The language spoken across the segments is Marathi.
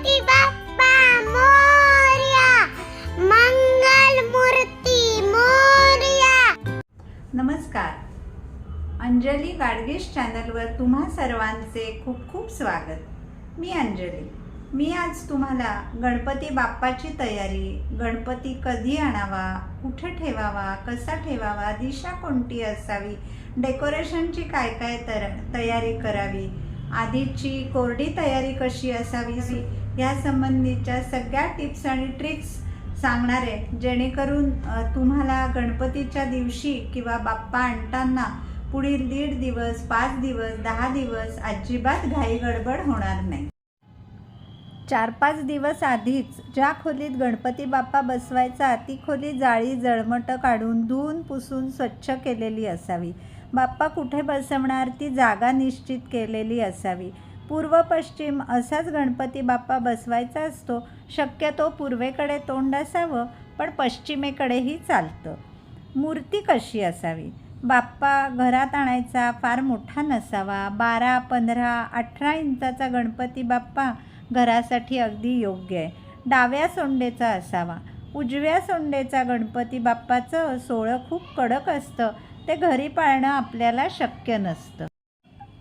गणपती बाप्पा मंगल मूर्ती नमस्कार. अंजली गाडगेश चॅनलवर तुम्हा सर्वांचे खूप खूप स्वागत. मी अंजली. मी आज तुम्हाला गणपती बाप्पाची तयारी गणपती कधी आणावा कुठे ठेवावा कसा ठेवावा दिशा कोणती असावी डेकोरेशनची काय काय तर तयारी करावी आधीची कोरडी तयारी कशी असावी या संबंधीच्या सगळ्या टिप्स आणि ट्रिक्स सांगणार आहे जेणेकरून तुम्हाला गणपतीच्या दिवशी किंवा बाप्पा आणताना पुढील दीड दिवस पाच दिवस दहा दिवस अजिबात घाई गडबड होणार नाही. चार पाच दिवस आधीच ज्या खोलीत गणपती बाप्पा बसवायचा ती खोली जाळी जळमटं काढून धुवून पुसून स्वच्छ केलेली असावी. बाप्पा कुठे बसवणार ती जागा निश्चित केलेली असावी. पूर्व पश्चिम असाच गणपती बाप्पा बसवायचा असतो. शक्यतो पूर्वेकडे तोंड असावं पण पश्चिमेकडेही चालतं. मूर्ती कशी असावी? बाप्पा घरात आणायचा फार मोठा नसावा. बारा पंधरा अठरा इंचाचा गणपती बाप्पा घरासाठी अगदी योग्य आहे. डाव्या सोंडेचा असावा. उजव्या सोंडेचा गणपती बाप्पाचं सोळं खूप कडक असतं. ते घरी पाळणं आपल्याला शक्य नसतं.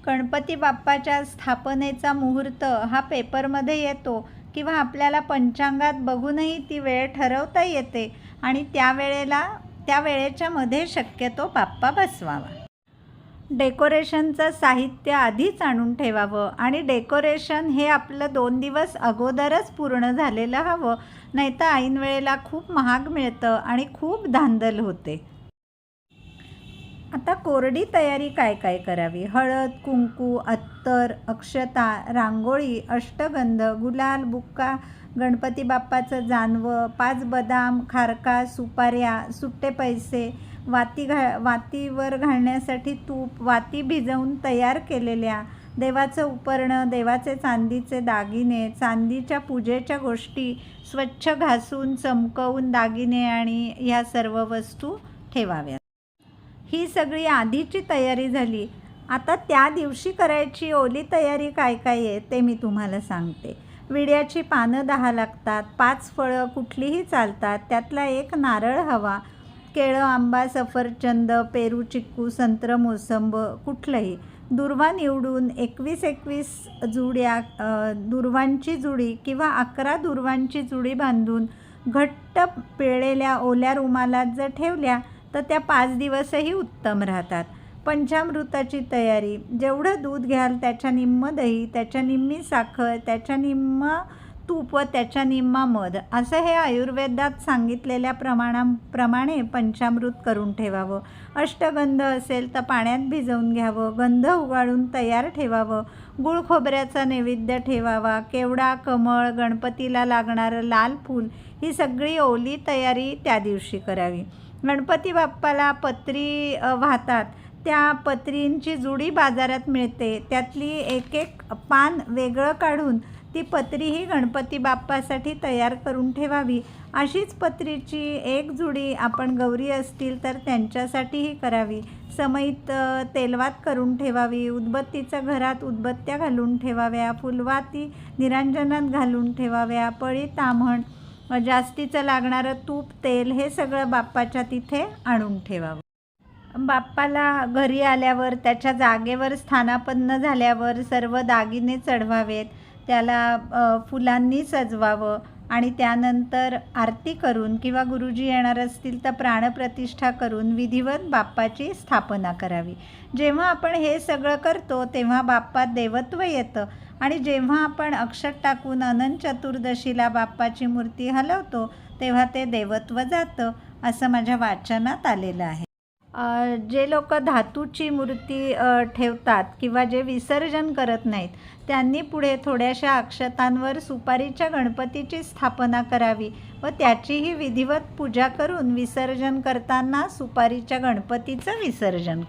गणपती बाप्पाच्या स्थापनेचा मुहूर्त हा पेपरमध्ये येतो किंवा आपल्याला पंचांगात बघूनही ती वेळ ठरवता येते आणि त्या वेळेला त्या वेळेच्या मध्ये शक्यतो बाप्पा बसवावा. डेकोरेशनचं साहित्य आधीच आणून ठेवावं आणि डेकोरेशन हे आपलं दोन दिवस अगोदरच पूर्ण झालेलं हवं नाही तर ऐन वेळेला खूप महाग मिळतं आणि खूप धांदल होते. आता कोरडी तयारी काय काय करावी? हळद कुंकू अत्तर अक्षता रांगोळी अष्टगंध गुलाल बुक्का गणपती बाप्पाचं जानवं पाच बदाम खारका सुपाऱ्या सुट्टे पैसे वाती घा वातीवर घालण्यासाठी तूप वाती भिजवून तयार केलेल्या देवाचं उपरणं देवाचे चांदीचे दागिने चांदीच्या पूजेच्या गोष्टी स्वच्छ घासून चमकवून दागिने आणि ह्या सर्व वस्तू ठेवाव्या ही सगळी आधीची तयारी झाली. आता त्या दिवशी करायची ओली तयारी काय काय आहे ते मी तुम्हाला सांगते. विड्याची पानं दहा लागतात पाच फळं कुठलीही चालतात त्यातला एक नारळ हवा केळं आंबा सफरचंद पेरू चिक्कू संत्र मोसंब कुठलंही. दुर्वा निवडून एकवीस एकवीस जुड्या दुर्वांची जुडी किंवा अकरा दुर्वांची जुडी बांधून घट्ट पिळलेल्या ओल्या रुमालात जर ठेवल्या तर त्या पाच दिवसही उत्तम राहतात. पंचामृताची तयारी जेवढं दूध घ्याल त्याच्या निम्म दही त्याच्या निम्मी साखर त्याच्या निम्म तूप व त्याच्या निम्मा मध असं हे आयुर्वेदात सांगितलेल्या प्रमाणाप्रमाणे पंचामृत करून ठेवावं. अष्टगंध असेल तर पाण्यात भिजवून घ्यावं गंध उगाळून तयार ठेवावं गुळ खोबऱ्याचा नैवेद्य ठेवावा केवडा कमळ गणपतीला लागणारं लाल फूल ही सगळी ओली तयारी त्या दिवशी करावी. गणपती बाप्पाला पत्री वाहतात. त्या पत्रींची जुडी बाजारात मिळते. त्यातली एक एक पान वेगळं काढून ती पत्री ही गणपती बाप्पासाठी तयार करून ठेवावी. अशीच पत्रीची एक जुडी आपण गौरी असतील तर त्यांच्यासाठीही करावी. समईत तेलवात करून ठेवावी. उदबत्तीचं घरात उदबत्त्या घालून ठेवाव्या. फुलवाती निरांजनात घालून ठेवाव्या. पळी ताम्हण जास्तीचं लागणारं तूप तेल हे सगळं बाप्पाच्या तिथे आणून ठेवावं. बाप्पाला घरी आल्यावर त्याच्या जागेवर स्थानापन्न झाल्यावर सर्व दागिने चढवावेत. त्याला फुलांनी सजवावं आणि त्यानंतर आरती करून किंवा गुरुजी येणार असतील तर प्राणप्रतिष्ठा करून विधिवत बाप्पाची स्थापना करावी. जेव्हा आपण हे सगळं करतो तेव्हा बाप्पात देवत्व येतं. आणि जेव्हा आपण अक्षत टाकून अनंत चतुर्दशीला बाप्पाची मूर्ती हलवतो तेव्हा ते देवत्व जातं असं माझ्या वाचनात आलेलं आहे. जे लोक धातूची मूर्ती ठेवतात किंवा जे विसर्जन करत नाहीत त्यांनी पुढे थोड्याशा अक्षतांवर सुपारीच्या गणपतीची स्थापना करावी व त्याचीही विधिवत पूजा करून विसर्जन करताना सुपारीच्या गणपतीचं विसर्जन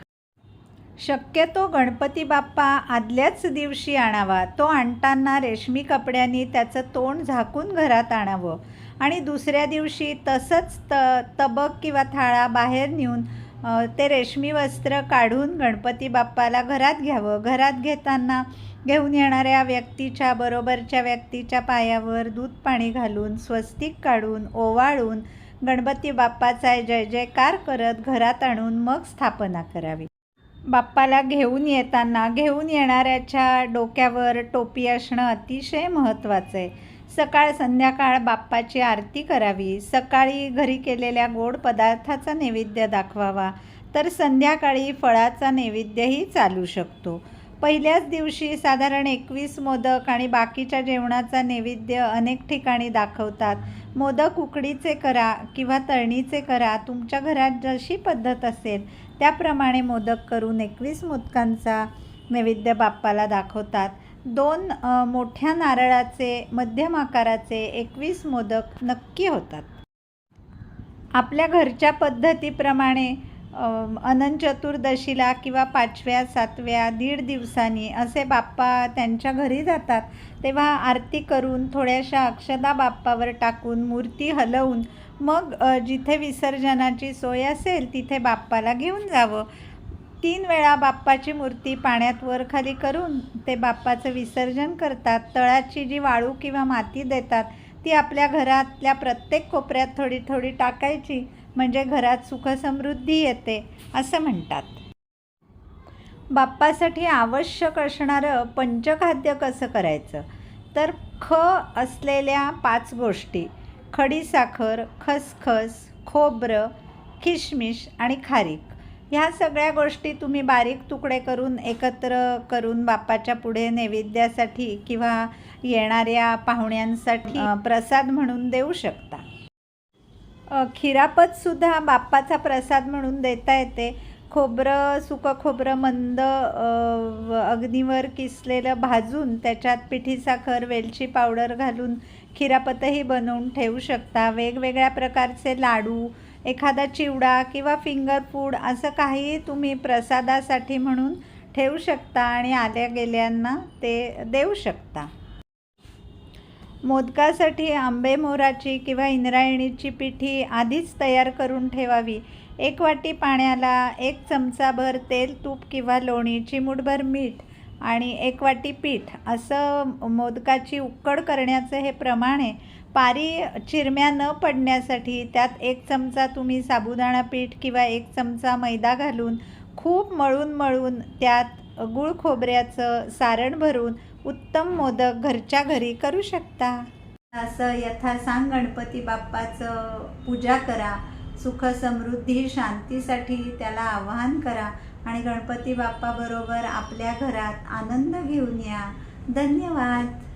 शक्यतो गणपती बाप्पा आदल्याच दिवशी आणावा. तो आणताना रेशमी कपड्यांनी त्याचं तोंड झाकून घरात आणावं. आणि दुसऱ्या दिवशी तसंच त तबक किंवा थाळा बाहेर नेऊन ते रेशमी वस्त्र काढून गणपती बाप्पाला घरात घ्यावं. घरात घेताना घेऊन येणाऱ्या व्यक्तीच्या बरोबरच्या व्यक्तीच्या पायावर दूध पाणी घालून स्वस्तिक काढून ओवाळून गणपती बाप्पाचा जय जयकार करत घरात आणून मग स्थापना करावी. बाप्पाला घेऊन येताना घेऊन येणाऱ्याच्या डोक्यावर टोपी असणं अतिशय महत्त्वाचं आहे सकाळ संध्याकाळ बाप्पाची आरती करावी. सकाळी घरी केलेल्या गोड पदार्थाचा नैवेद्य दाखवावा. तर संध्याकाळी फळाचा नैवेद्यही चालू शकतो. पहिल्याच दिवशी साधारण एकवीस मोदक आणि बाकीच्या जेवणाचा नैवेद्य अनेक ठिकाणी दाखवतात. मोदक उकडीचे करा किंवा तळणीचे करा. तुमच्या घरात जशी पद्धत असेल त्याप्रमाणे मोदक करून एकवीस मोदकांचा नैवेद्य बाप्पाला दाखवतात. दोन मोठ्या नारळाचे मध्यम आकाराचे एकवीस मोदक नक्की होतात. आपल्या घरच्या पद्धतीप्रमाणे अनंत चतुर्दशीला किंवा पाचव्या सातव्या दीड दिवसांनी असे बाप्पा त्यांच्या घरी जातात. तेव्हा आरती करून थोड्याशा अक्षदा बाप्पावर टाकून मूर्ती हलवून मग जिथे विसर्जनाची सोय असेल तिथे बाप्पाला घेऊन जावं. तीन वेळा बाप्पाची मूर्ती पाण्यात वर खाली करून ते बाप्पाचं विसर्जन करतात. तळाची जी वाळू किंवा माती देतात ती आपल्या घरातल्या प्रत्येक कोपऱ्यात थोडी थोडी टाकायची म्हणजे घरात सुखसमृद्धी येते असं म्हणतात. बाप्पासाठी आवश्यक असणारं पंचखाद्य कसं करायचं? तर ख असलेल्या पाच गोष्टी खडीसाखर खसखस खोबरं किशमिश आणि खारीक. ह्या सगळ्या गोष्टी तुम्ही बारीक तुकडे करून एकत्र करून बाप्पाच्या पुढे नैवेद्यासाठी किंवा येणाऱ्या पाहुण्यांसाठी प्रसाद म्हणून देऊ शकता. खिरापतसुद्धा बाप्पाचा प्रसाद म्हणून देता येते. खोबरं सुकं खोबरं मंद अग्नीवर किसलेलं भाजून त्याच्यात पिठी साखर वेलची पावडर घालून खिरापतही बनवून ठेवू शकता. वेगवेगळ्या प्रकारचे लाडू एखादा चिवडा किंवा फिंगर फूड असं काही तुम्ही प्रसादासाठी म्हणून ठेवू शकता आणि आल्या गेल्यांना ते देऊ शकता. मोदकासाठी आंबे मोराची किंवा इंद्रायणीची पिठी आधीच तयार करून ठेवावी. एक वाटी पाण्याला एक चमचाभर तेल तूप किंवा लोणी चिमूटभर मीठ आणि एक वाटी पीठ असं मोदकाची उकड करण्याचं हे प्रमाण आहे. पारी चिरम्या न पडण्यासाठी त्यात एक चमचा तुम्ही साबुदाणा पीठ किंवा एक चमचा मैदा घालून खूप मळून मळून त्यात गुळ खोबऱ्याचं सारण भरून उत्तम मोदक घरच्या घरी करू शकता. असं यथासांग गणपती बाप्पाचं पूजा करा. सुख समृद्धी शांतीसाठी त्याला आवाहन करा आणि गणपती बाप्पाबरोबर आपल्या घरात आनंद घेऊन या. धन्यवाद.